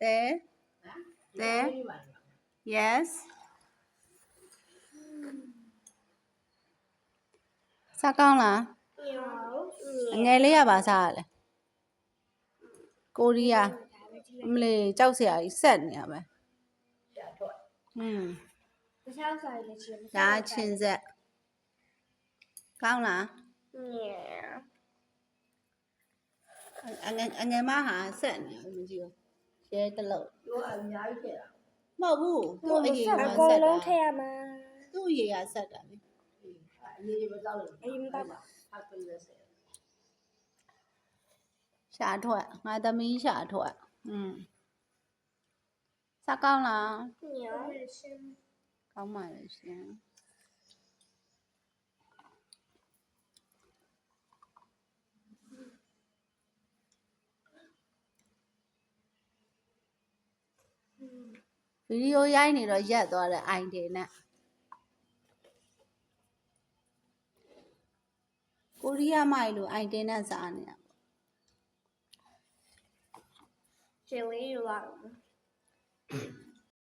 There. There. Yes. Sao con là? Nghe lý à bà sao lại? Cô đi à? Mình cháu sẽ ấy sẵn nhỉ bà? Ừ. Đã chín dạ, dạ. Con là? Yeah. အငယ်အငယ်မဟာဆက်နေတယ်မကြည့်ဘူးရဲတလို့တို့အများကြီးခဲ့တာမဟုတ်ဘူးသူ့အရေးကအဆက်ကုန်တာလုံးထည့်ရမှာသူ့အရေးကဆက်တာလေအရေးကြီးမတော့လို့အေးမတော့ပါအပင်းလက်ဆယ်ရှာထွက်ငါသမီးရှာထွက်อืมစားကောင်းလားညော ကောင်းပါလေရှင် ဗီဒီယိုရိုက်နေတော့ရက်သွားတဲ့အိုင်ဒီနဲ့ကိုရီးယားမိုင်လို့အိုင်ဒီနဲ့စားနေတာချီလေးယူလာဟ